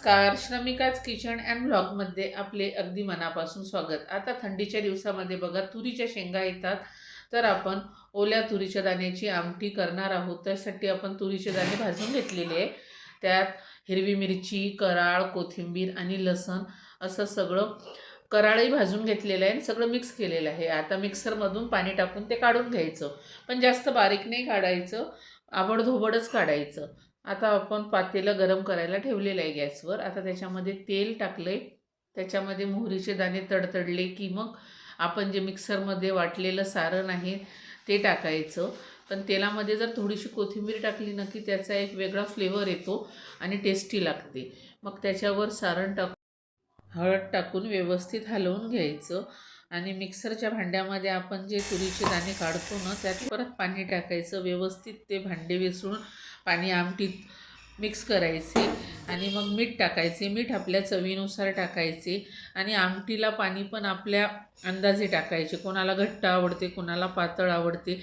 नमस्कार. श्रमिकाच kitchen and ब्लॉगमध्ये आपले अगदी मनापासून स्वागत. आता थंडीच्या दिवसामध्ये बघा तुरीच्या शेंगा येतात. तर आपण ओल्या तुरीच्या दाण्याची आमटी करणार आहोत. त्यासाठी आपण तुरीचे दाणे भाजून घेतलेले आहे त्यात हिरवी मिरची कराळ कोथिंबीर आणि लसण असं सगळं कराळही भाजून घेतलेलं आहे आणि सगळं मिक्स केलेलं आहे. आता मिक्सरमधून पाणी टाकून ते काढून घ्यायचं. पण जास्त बारीक नाही काढायचं. आबडधोबडच काढायचं. आता आपण पातेलं गरम करायला ठेवलेलं आहे गॅसवर. आता त्याच्यामध्ये तेल टाकले त्याच्यामध्ये मोहरीचे दाणे तडतडले की मग आपण जे मिक्सरमध्ये वाटलेलं सारण आहे ते टाकायचं. पण तेलामध्ये जर थोडीशी कोथिंबीर टाकली ना की त्याचा एक वेगळा फ्लेवर येतो आणि टेस्टी लागते. मग त्याच्यावर सारण टाकून हळद टाकून व्यवस्थित हलवून घ्यायचं. आणि मिक्सरच्या भांड्यामध्ये आपण जे तुरीचे दाणे काढतो ना त्यात परत पाणी टाकायचं व्यवस्थित ते भांडे विसळून पाणी आमटीत मिक्स करायचे आणि मग मीठ टाकायचे. मीठ आपल्या चवीनुसार टाकायचे आणि आमटीला पाणी पण आपल्या अंदाजे टाकायचे. कोणाला घट्ट आवडते कोणाला पातळ आवडते.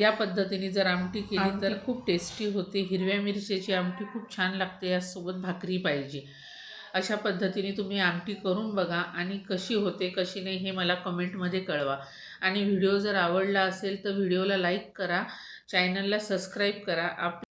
या पद्धतीने जर आमटी केली तर खूप टेस्टी होते. हिरव्या मिरच्याची आमटी खूप छान लागते. यासोबत भाकरी पाहिजे. अशा पद्धतीने तुम्ही आमटी करून बघा आणि कशी होते कशी नाही हे मला कमेंटमध्ये कळवा. आणि व्हिडिओ जर आवडला असेल तर व्हिडिओला लाईक करा चॅनलला सबस्क्राईब करा. आप